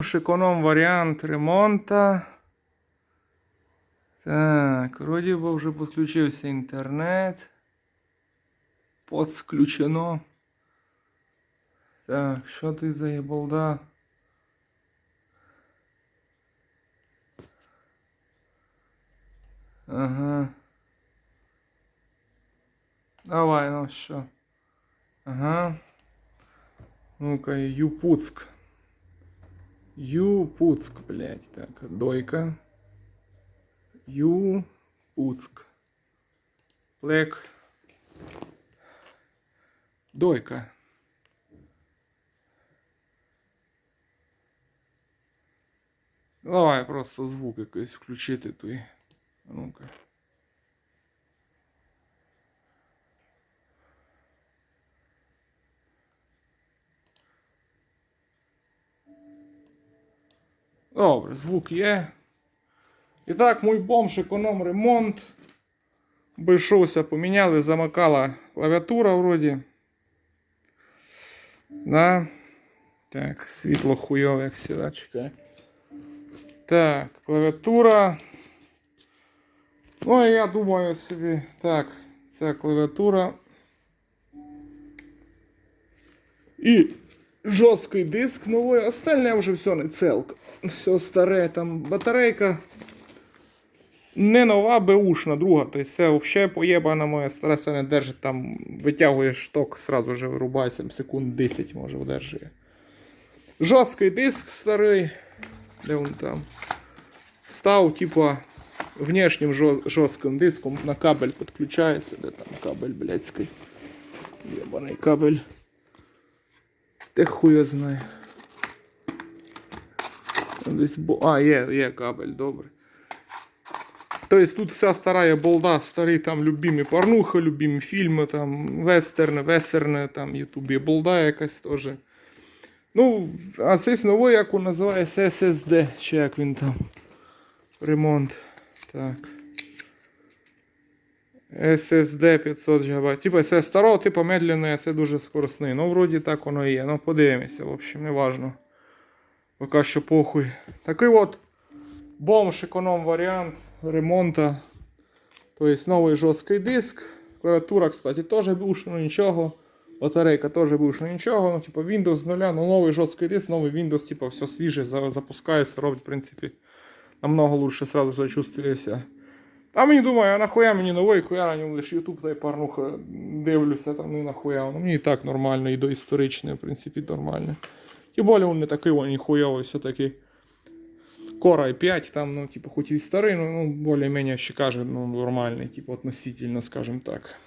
Економ варіант ремонта. Так, вроді би вже підключився інтернет. Подключено. Так, що ти за єбалда? Ага. Давай, ну що. Ага. Ну-ка, Юпуцк. Юпуцк, блядь. Так, дойка. Юпуцк. Плек. Дойка. Давай просто звук якийсь включити той. А Ну-ка. Добре, звук є. І так, мій бомж економ ремонт. Обійшовся, поміняли, замикала клавіатура вроді. Да. Так, світло хуйове, як сюди чекає. Так, клавіатура. Ну, і я думаю собі, так, ця клавіатура. І жорсткий диск новий, остальне вже все не целка. Все старе, там батарейка. Не нова, беушна, друга. Тобто все взагалі поєбана моя стара все не держить, там витягує шток, сразу же вирубається, секунд 10 може видержує. Жорсткий диск старий. Де він там? Став, типа, внешнім жорстким диском на кабель підключається. Де там кабель блядський? Єбаний кабель. Те хуя знає. Десь бо... А, є, є кабель, добре. Тобто тут вся стара болда, старі там любимі порнухи, любимі фільми, там вестерни, весерни, там ютубі болда якась теж. Ну, а цей новий, як він називається, SSD, чи як він там. Ремонт. Так. SSD 500 ГБ. Типа це старого, типа медленне, це дуже скоростний. Ну, вроді так воно і є. Ну, подивимося, в общем, не важно. Поки що похуй. Такий от бомж економ варіант ремонта. Тобто новий жорсткий диск. Клавіатура, кстати, теж бушна, ну нічого. Батарейка теж бушна, нічого. Ну, типа Windows з нуля, ну новий жорсткий диск, новий Windows, типа все свіже, запускається, робить, в принципі, намного лучше сразу зачувствуєшся. А мені думаю, нахуя мені новий, куяранів лише YouTube та й порнуха дивлюся, там не нахуя. Ну, мені і так нормально, і доісторичне, в принципі, нормально. Тим більше він не такий, він ніхуєвий, все-таки. Core i5, там, ну, типу, хоч і старий, ну, ну более-менее ще каже, ну, нормальний, типу, относительно, скажем так.